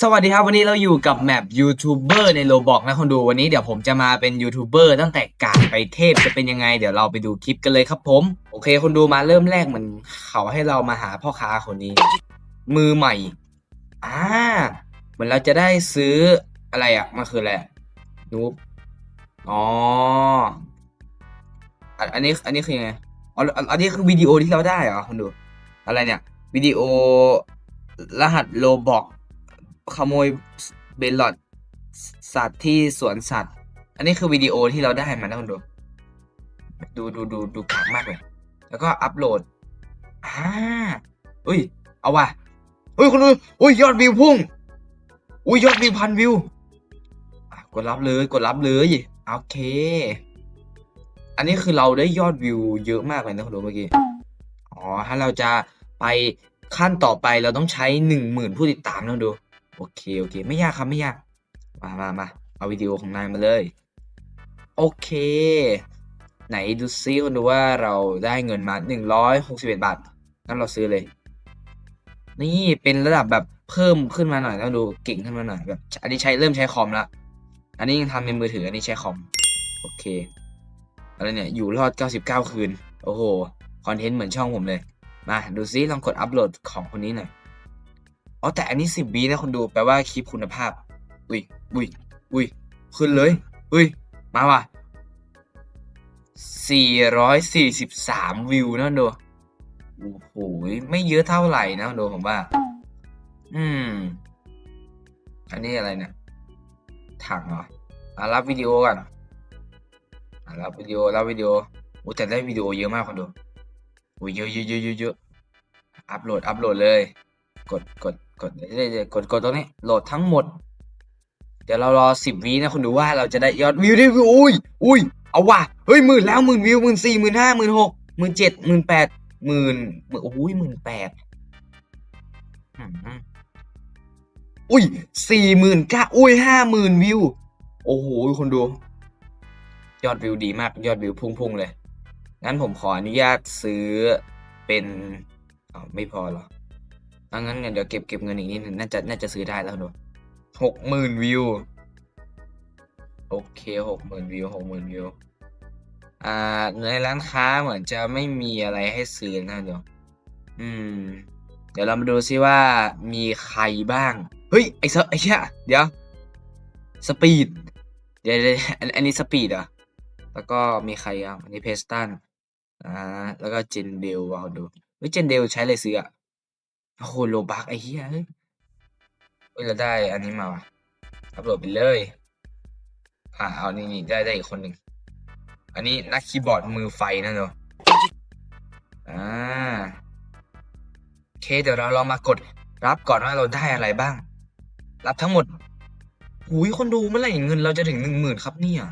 สวัสดีครับ วันนี้เราอยู่กับแมปยูทูบเบอร์ในโลบอกนะคนดูวันนี้เดี๋ยวผมจะมาเป็นยูทูบเบอร์ตั้งแต่กาดไปเทพจะเป็นยังไง เดี๋ยวเราไปดูคลิปกันเลยครับผม โอเค คนดูมาเริ่มแรกเหมือนเขาให้เรามาหาพ่อค้าคนนี้ มือใหม่อ่าเหมือนเราจะได้ซื้ออะไรอะมันคืออะไรอะนูบอ๋ออันนี้อันนี้คือยังไงอ๋ออันอันนี้คือวิดีโอที่เราได้เหรอคนดู อะไรเนี่ยวิดีโอรหัสโลบอก ขโมยเบลลอดสัตว์ที่สวนสัตว์ อันนี้คือวิดีโอที่เราได้มานะคุณดู ดูดูดูดูกากมากเลย แล้วก็อัปโหลดอ่าอุ้ย เอาว่ะเฮ้ยคุณดูอุ้ยยอดวิวพุ่ง อุ้ยยอดวิวพันวิวกดรับเลยกดรับเลยโอเค อันนี้คือเราได้ยอดวิวเยอะมากเลยนะคุณดูเมื่อกี้ อ๋อถ้าเราจะไปขั้นต่อไปเราต้องใช้หนึ่งหมื่นผู้ติดตามนะดู โอเคโอเค ไม่ยากครับไม่ยาก มามามาเอาวิดีโอของนายมาเลย โอเค ไหนดูซิคนดูว่าเราได้เงินมาหนึ่งร้อยหกสิบเอ็ดบาทงั้นเราซื้อเลย นี่เป็นระดับแบบเพิ่มขึ้นมาหน่อยแล้วดูเก่งขึ้นมาหน่อยแบบ อันนี้ใช้เริ่มใช้คอมละอันนี้ยังทำเป็นมือถืออันนี้ใช้คอม โอเคอะไรเนี่ยอยู่รอด 99 คืน โอ้โห คอนเทนต์เหมือนช่องผมเลย มาดูซิลองกดอัปโหลดของคนนี้หน่อย อ๋อแต่อันนี้10วินะคนดูแปลว่าคลิปคุณภาพ อุ้ยอุ้ยอุ้ยขึ้นเลยอุ้ยมาว่ะ443 วิวนะดูโอ้โหไม่เยอะเท่าไหร่นะดูผมว่า อืม อันนี้อะไรเนี่ยถังเหรออะรับวิดีโอก่อนอะรับวิดีโอรับวิดีโอโอ้แต่ได้วิดีโอเยอะมากคนดูโอ้ยเยอะเยอะเยอะเยอะอัพโหลดอัพโหลดเลย กดกด กดเรื่อยๆกดกดตรงนี้ โหลดทั้งหมด เดี๋ยวเรารอสิบวินะคุณดูว่าเราจะได้ยอดวิวได้วิวอุ้ยอุ้ยเอาว่ะเฮ้ยหมื่นแล้วหมื่นวิวหมื่นสี่หมื่นห้าหมื่นหกหมื่นเจ็ดหมื่นแปดหมื่นหมื่นโอ้ยหมื่นแปดอุ้ยสี่หมื่นเก้าอุ้ยห้าหมื่นวิว โอ้โหคนดู ยอดวิวดีมาก ยอดวิวพุ่งๆเลย งั้นผมขออนุญาตซื้อเป็นอ๋อไม่พอหรอ เอางั้นเดี๋ยวเก็บเก็บเงินอีกนิดนึงน่าจะน่าจะซื้อได้แล้วดูหกหมื่นวิว โอเคหกหมื่นวิวหกหมื่นวิว อ่าในร้านค้าเหมือนจะไม่มีอะไรให้ซื้อนะเดี๋ยวอืม เดี๋ยวเรามาดูซิว่ามีใครบ้าง เฮ้ย ไอ้เซไอ้เชี่ยเดี๋ยว สปีด เดี๋ยวเดอันอันนี้สปีดอะแล้วก็มีใครอะอันนี้เพสตันอ่าแล้วก็เจนเดลวาดูเฮ้ยเจนเดลใช้อะไรซื้ออะ โอ้โหโลบักไอ้เหี้ยเฮ้ยเฮ้ยเราได้อันนี้มาว่ะอัพโหลดไปเลย อ่าเอานี่นี่ได้ได้อีกคนหนึ่ง อันนี้นักคีย์บอร์ดมือไฟนะเนาะอ่าโอเคเดี๋ยวเราลองมากดรับก่อนว่าเราได้อะไรบ้าง รับทั้งหมดหุยคนดูเมื่อไหร่เงินเราจะถึงหนึ่งหมื่นครับเนี่ย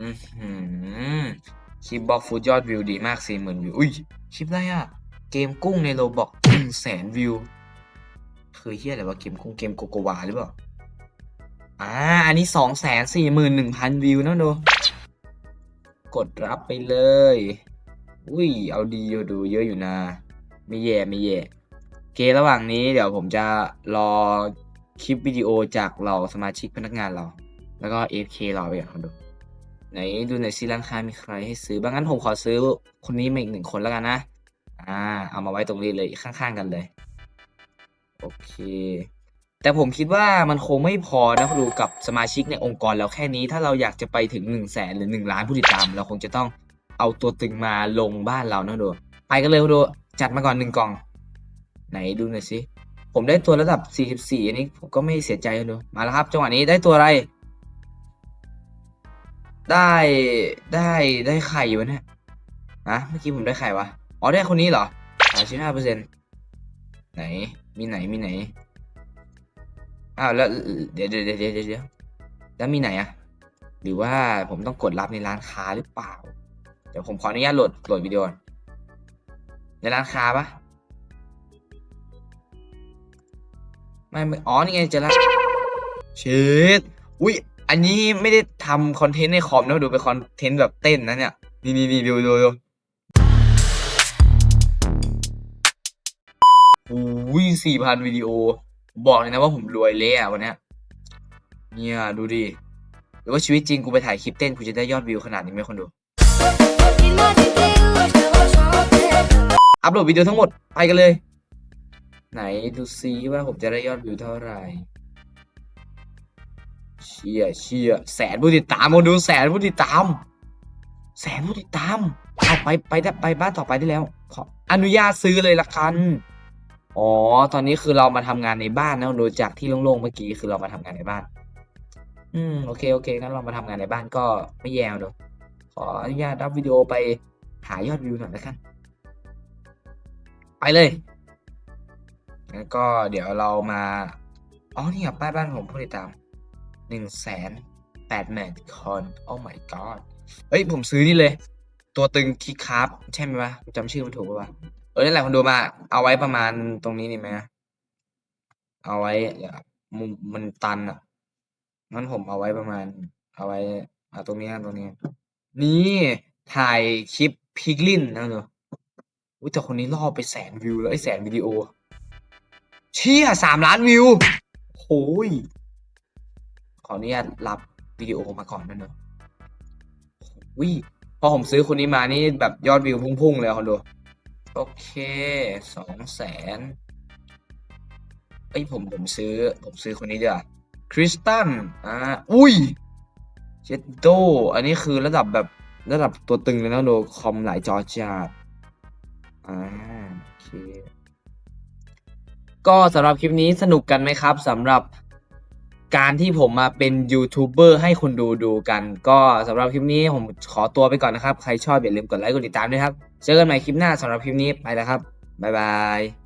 อือหือคลิปบอกฟูดยอดวิวดีมากสี่หมื่นวิว อุ้ย คลิปอะไรอะเกมกุ้งในโลบอก หนึ่งแสนวิวคือเฮียอะไรวะเกมกุ้งเกมโกโกวาหรือเปล่า อ่า อันนี้สองแสนสี่หมื่นหนึ่งพันวิวนะดู กดรับไปเลย อุ้ย เอาดีอยู่ดูเยอะอยู่นะ ไม่แย่ไม่แย่โอเคระหว่างนี้เดี๋ยวผมจะรอคลิปวิดีโอจากเราสมาชิกพนักงานเรา แล้วก็ AFK เราไปก่อนดู ไหนดูหน่อยซิร้านค้ามีใครให้ซื้อบ้างงั้นผมขอซื้อคนนี้มาอีกหนึ่งคนแล้วกันนะ อ่า เอามาไว้ตรงนี้เลยข้างๆกันเลย โอเค แต่ผมคิดว่ามันคงไม่พอนะครูกับสมาชิกในองค์กรเราแค่นี้ถ้าเราอยากจะไปถึง1นึ่งแสนหรือ 1 ล้านผู้ติดตาม เราคงจะต้องเอาตัวตึงมาลงบ้านเรานะดูไปกันเลยดูจัดมาก่อนหนึ่งกล่อง ไหนดูหน่อยสิผมได้ตัวระดับ 44 อันนี้ผมก็ไม่เสียใจดูมาแล้วครับจังหวะนี้ได้ตัวอะไร ได้ได้ได้ไข่วะเนี่ยนะเมื่อกี้ผมได้ไข่วะ อ๋อได้คนนี้เหรอสามสิบห้าเปอร์เซ็นต์ไหน มีไหน มีไหน อ้าวแล้วเดี๋ยวเดี๋ยวเดี๋ยวเดี๋ยวเดี๋ยวแล้วมีไหนอะหรือว่าผมต้องกดรับในร้านค้าหรือเปล่า เดี๋ยวผมขออนุญาตโหลดโหลดวิดีโอ ในร้านค้าปะไม่ไม่อ๋อ นี่ไงเจอแล้วเชิดอุ้ย อันนี้ไม่ได้ทำคอนเทนต์ในคอมนะ ดูเป็นคอนเทนต์แบบเต้นนะเนี่ย นี่นี่นี่ดูดูดู สี่พันวิดีโอ บอกเลยนะว่าผมรวยเละอะวันเนี้ยเนี่ยดูดิหรือว่าชีวิตจริงกูไปถ่ายคลิปเต้นกูจะได้ยอดวิวขนาดนี้ไหมคนดู อัปโหลดวิดีโอทั้งหมดไปกันเลย ไหนดูซิว่าผมจะได้ยอดวิวเท่าไหร่ เชี่ยเชี่ยแสนผู้ติดตามคนดูแสนผู้ติดตาม แสนผู้ติดตามเอาไปไปได้ไปบ้านต่อไปได้แล้ว ขออนุญาตซื้อเลยละกัน อ๋อ ตอนนี้คือเรามาทำงานในบ้านนะโดยจากที่โล่งๆเมื่อกี้คือเรามาทำงานในบ้าน อืม โอเค โอเค งั้นเรามาทำงานในบ้านก็ไม่แย่เนอะขออนุญาตรับวิดีโอไปหายอดวิวหน่อยละกัน ไปเลยงั้นก็เดี๋ยวเรามา อ๋อ นี่ครับป้ายบ้านผมผู้ติดตามหนึ่งแสนแปดหมื่นคนโอ้ my god เฮ้ย ผมซื้อนี่เลย ตัวตึงคิกคับ ใช่ไหมวะจำชื่อมันถูกปะวะ เออนั่นแหละคนดูมา เอาไว้ประมาณตรงนี้นี่ไหมเอาไว้มุมมันตันอะงั้นผมเอาไว้ประมาณ เอาไว้อาตรงนี้ตรงนี้ นี่ถ่ายคลิปพิกลินนะเนอะอุ้ยแต่คนนี้ล่อไปแสนวิวแล้วไอ้แสนวิดีโอ เชี่ยสามล้านวิวโอ้ยขออนุญาตรับวิดีโอมาก่อนนะเนอะวิพอผมซื้อคนนี้มานี่แบบยอดวิวพุ่งๆเลยอะคนดู โอเคสองแสนเอ้ยผมผมซื้อ ผมซื้อคนนี้ดีกว่าคริสตันอ่าอุ้ยเจดโดอันนี้คือระดับแบบระดับตัวตึงเลยนะโดคอมหลายจอจัดอ่าโอเคก็สำหรับคลิปนี้สนุกกันไหมครับสำหรับ การที่ผมมาเป็นยูทูบเบอร์ให้คนดูดูกัน ก็สำหรับคลิปนี้ผมขอตัวไปก่อนนะครับ ใครชอบอย่าลืมกดไลค์กดติดตามด้วยครับ เจอกันใหม่คลิปหน้าสำหรับคลิปนี้ไปแล้วครับ บ๊ายบาย